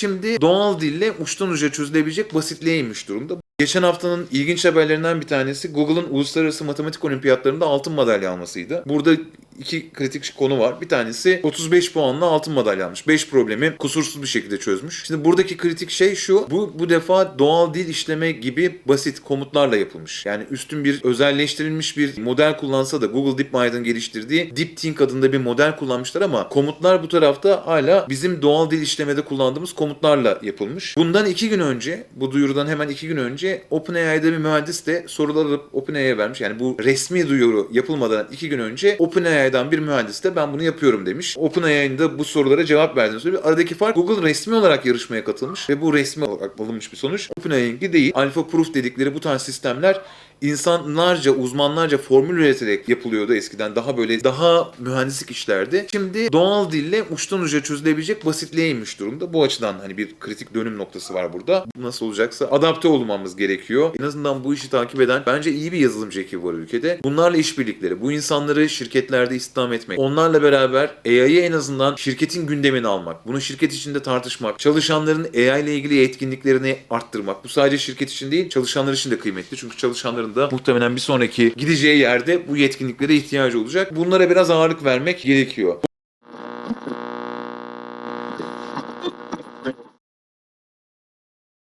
Şimdi doğal dille uçtan uca çözülebilecek basitliğe durumda. Geçen haftanın ilginç haberlerinden bir tanesi Google'ın uluslararası matematik olimpiyatlarında altın madalya almasıydı. Burada iki kritik konu var. Bir tanesi 35 puanla altın madalya almış. 5 problemi kusursuz bir şekilde çözmüş. Şimdi buradaki kritik şey şu. Bu bu defa doğal dil işleme gibi basit komutlarla yapılmış. Yani üstün bir özelleştirilmiş bir model kullansa da Google DeepMind'ın geliştirdiği DeepThink adında bir model kullanmışlar ama komutlar bu tarafta hala bizim doğal dil işlemede kullandığımız komutlarla yapılmış. Bundan iki gün önce, bu duyurudan hemen iki gün önce OpenAI'da bir mühendis de sorular alıp OpenAI'ye vermiş. Yani bu resmi duyuru yapılmadan iki gün önce OpenAI'dan bir mühendis de ben bunu yapıyorum demiş. OpenAI'nin de bu sorulara cevap verdiğini söylüyor. Aradaki fark Google resmi olarak yarışmaya katılmış ve bu resmi olarak alınmış bir sonuç. OpenAI'ninki değil. Alpha Proof dedikleri bu tarz sistemler insanlarca, uzmanlarca formül üreterek yapılıyordu eskiden. Daha böyle daha mühendislik işlerdi. Şimdi doğal dille uçtan uca çözülebilecek basitliğe inmiş durumda. Bu açıdan hani bir kritik dönüm noktası var burada. Bu nasıl olacaksa adapte olmamız gerekiyor. En azından bu işi takip eden bence iyi bir yazılımcı ekibi var ülkede. Bunlarla işbirlikleri, bu insanları şirketlerde istihdam etmek, onlarla beraber AI'yi en azından şirketin gündemine almak, bunu şirket içinde tartışmak, çalışanların AI ile ilgili yetkinliklerini arttırmak. Bu sadece şirket için değil, çalışanlar için de kıymetli. Çünkü çalışanların da muhtemelen bir sonraki gideceği yerde bu yetkinliklere ihtiyacı olacak. Bunlara biraz ağırlık vermek gerekiyor.